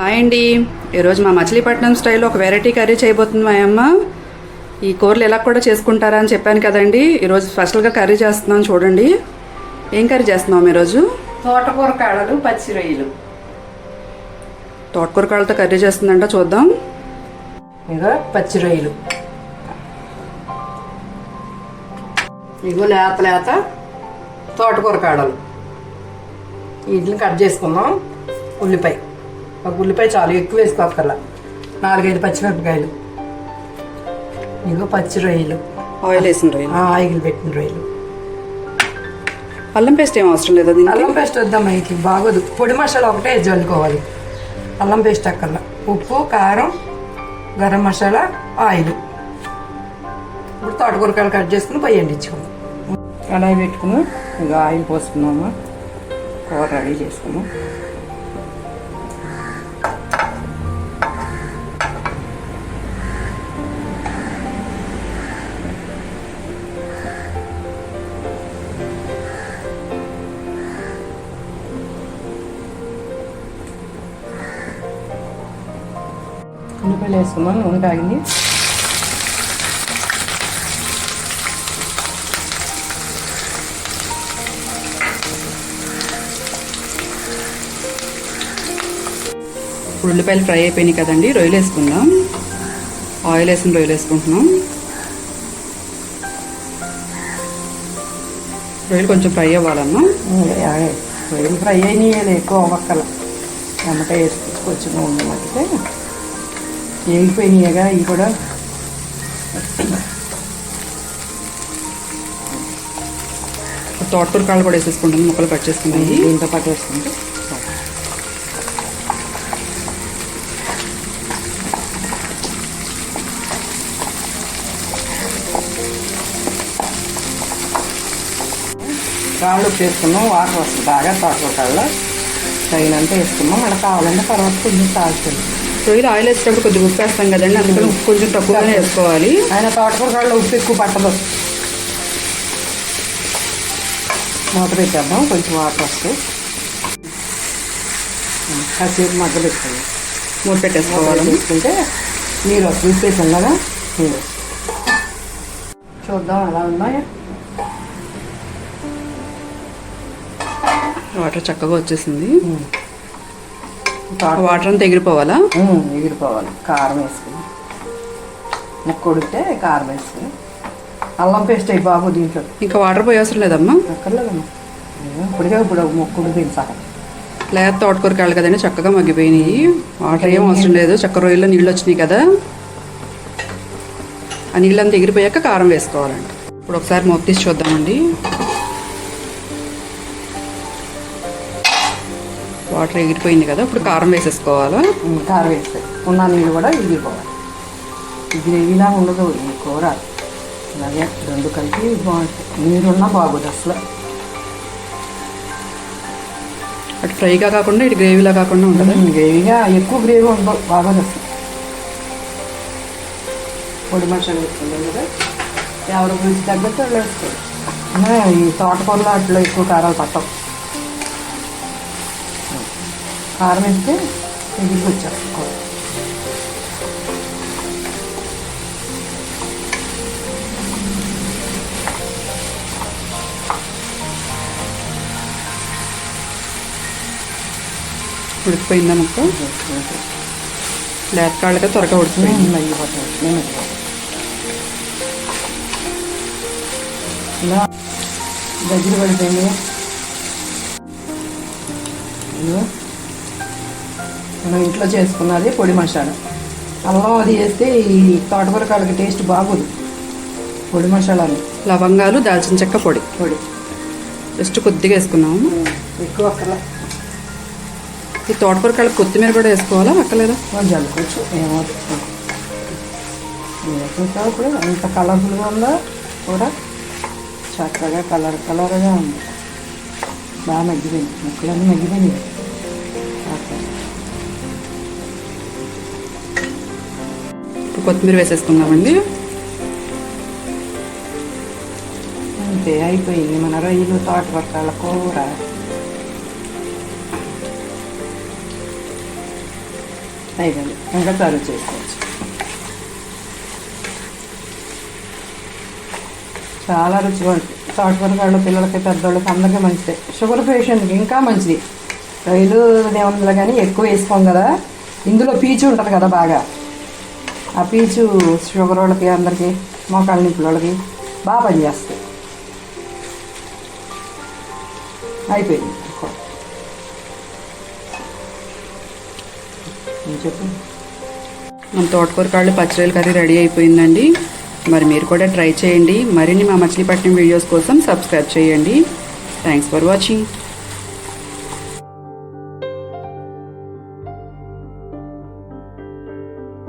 Hi అండి. ఈరోజు మా మచిలీపట్నం స్టైల్లో ఒక వెరైటీ కర్రీ చేయబోతుంది మా అమ్మ. ఈ కూరలు ఎలా కూడా చేసుకుంటారా అని చెప్పాను కదండి. ఈరోజు స్పెషల్గా కర్రీ చేస్తున్నాను చూడండి. ఏం కర్రీ చేస్తున్నాం ఈరోజు తోటకూర కాడలు పచ్చి రొయ్యలు. తోటకూర కాళ్ళతో కర్రీ చేస్తుందంట చూద్దాం. ఇగో పచ్చి రొయ్యలు. ఇగో లేత లేత తోటకూర కాడలు. వీటిని కట్ చేసుకుందాం. ఉల్లిపాయ. ఒక ఉల్లిపాయ చాలు ఎక్కువ వేసుకోకర్లా నాలుగైదు పచ్చిమిరపకాయలు. ఇగో పచ్చి రొయ్యలు. ఆయిల్ వేసిన రొయ్యలు. ఆయిల్ పెట్టిన రొయ్యలు. అల్లం పేస్ట్ ఏం అవసరం లేదా అల్లం పేస్ట్ వద్దాం ఇది బాగోదు. పొడి మసాలా ఒకటే జల్లుకోవాలి అల్లం పేస్ట్ అక్కర్లా. ఉప్పు కారం గరం మసాలా ఆయిల్. ఇప్పుడు తోటకూరకాయలు కట్ చేసుకుని పొయ్యి వండించుకుందాం కడాయి పెట్టుకుని ఇక ఆయిల్ పోసుకున్నాము కూర రెడీ చేసుకున్నాం ఉల్లిపాయలు వేసుకున్నాం నూనె కాగింది. ఇప్పుడు ఉల్లిపాయలు ఫ్రై అయిపోయినాయి కదండి రొయ్యలు వేసుకుందాం. ఆయిల్ వేసిన రొయ్యలు వేసుకుంటున్నాం. రొయ్యలు కొంచెం ఫ్రై అవ్వాలమ్మా. రొయ్యలు ఫ్రై అయినాయి ఎక్కువ అవ్వక్కల టమాటా వేసుకొచ్చి కొంచెం నూనె మట్టితే వేగిపోయినాయిగా ఇవి కూడా. తోటూరు తోటకూర కాళ్ళు కూడా వేసేసుకుంటాను ముక్కలు కట్ చేసుకుంటాను. దీంతో పాటు వేసుకుంటే కాళ్ళు ఉప్పు వాటర్ వస్తుంది బాగా తోటకూర కాళ్ళు. తగినంత వేసుకున్నాం. మళ్ళీ కావాలంటే తర్వాత కొంచెం తాగుతుంది రొయ్యలు ఆయిల్ వేసేటప్పుడు కొద్దిగా ఉప్పు వేస్తాం కదండి అందుకని ఉప్పు కొంచెం తక్కువగానే వేసుకోవాలి. ఆయన తోటకూర కాళ్ళలో ఉప్పు ఎక్కువ పట్టదు. మూత పెట్టేద్దాం కొంచెం వాటర్ వస్తాయి కాసేపు మగ్గ పెట్టుకుందాం మూత పెట్టేసుకోవాలి. తీసుకుంటే నీరు వస్తుంది. ఉప్పేసాం కదా నీరు. చూద్దాం ఎలా ఉన్నాయా? వాటర్ చక్కగా వచ్చేసింది. వాటర్ అంతా ఎగిరిపోవాలా? ఎగిరిపోవాలి. కారం వేసుకుని. ముక్క ఉడికితే కారం వేసుకుని. అల్లం పేస్ట్ అయ్యి బాబు దీంట్లో. ఇంకా వాటర్ పోయి అవసరం లేదమ్మా. అక్కర్లేదమ్మా. ఇప్పుడుగా ఇప్పుడు ముక్క ఉడికింది సగం. లేత తోటకూర కాళ్ళు కదండి చక్కగా మగ్గిపోయినాయి. వాటర్ ఏం అవసరం లేదు. చక్క రొయ్యల్లో నీళ్ళు వచ్చినాయి కదా. ఆ నీళ్ళంతా ఎగిరిపోయాక కారం వేసుకోవాలండి ఇప్పుడు ఒకసారి మూత తీసి చూద్దామండి. వాటర్ ఎగిరిపోయింది కదా ఇప్పుడు కారం వేసేసుకోవాలా? కారం వేస్తే. ఉన్న నీళ్ళు కూడా ఎగిరిపోవాలి. గ్రేవీలా ఉండదు ఈ కూర. అలాగే రెండు కలిపి బాగుంటుంది. నీరున్నా బాగోదు అసలు. అటు ఫ్రైగా కాకుండా ఇటు గ్రేవీలా కాకుండా ఉంటుంది గ్రేవీగా ఎక్కువ గ్రేవీ ఉండదు బాగోదు అసలు. పొడి మసాలా వేసుకుంటాం కదా ఎవరి గురించి తగ్గట్టు ఆ, ఈ తోటకూరలో అట్లా ఎక్కువ కారాలు పట్టవు. కారం వేస్తే ఎగిరికి వచ్చేస్తుంది. కూర ఉడికిపోయిందా. ముక్క లేత కాళ్ళగా త్వరగా ఉడికిపోయింది. ఇలా దగ్గర పడిపోయింది. మనం ఇంట్లో చేసుకున్నది పొడి మసాలా. అల్లం అది వేస్తే ఈ తోటకూర కాళ్ళకి టేస్ట్ బాగోదు. పొడి మసాలాని లవంగాలు దాల్చిన చెక్క పొడి. పొడి. జస్ట్ కొద్దిగా వేసుకున్నాము ఎక్కువ అక్కడ ఈ తోటకూర కాళ్ళకి కొత్తిమీర కూడా వేసుకోవాలా? అక్కలేదా జల్లుకోవచ్చు. ఏమవుతుంది ఇప్పుడు? ఎంత కలర్ఫుల్గా ఉందో కూడా చక్కగా కలర్ కలర్గా ఉంది. బాగా మగ్గిపోయింది. ముక్కలన్నీ మగ్గిపోయినాయి. ఇప్పుడు కొత్తిమీర వేసేసుకుందామండి. అంతే అయిపోయింది మన రొయ్యలు తోటకూర కూర. అయిపోయింది ఇంకా సర్వ్ చేసుకోవచ్చు. చాలా రుచిగా ఉంటుంది. తోటకూర కాళ్ళు పిల్లలకి పెద్దోళ్ళకి అందరికీ మంచిదే. షుగర్ పేషెంట్కి ఇంకా మంచిది. రైలు దేవుందిలో కానీ ఎక్కువ వేసుకోం కదా. ఇందులో పీచు ఉంటుంది కదా బాగా. ఆ పీచు షుగర్ వాళ్ళకి అందరికీ మోకాళ్ళ నొప్పుల వాళ్ళకి బాగా పనిచేస్తాయి. అయిపోయింది. చెప్పండి చెప్పు. మన తోటకూర కాళ్ళు పచ్చిరొయ్యల కర్రీ రెడీ అయిపోయిందండి. మరి మీరు కూడా ట్రై చేయండి. మరిన్ని మా మచిలీపట్నం వీడియోస్ కోసం సబ్స్క్రైబ్ చేయండి. Thanks for watching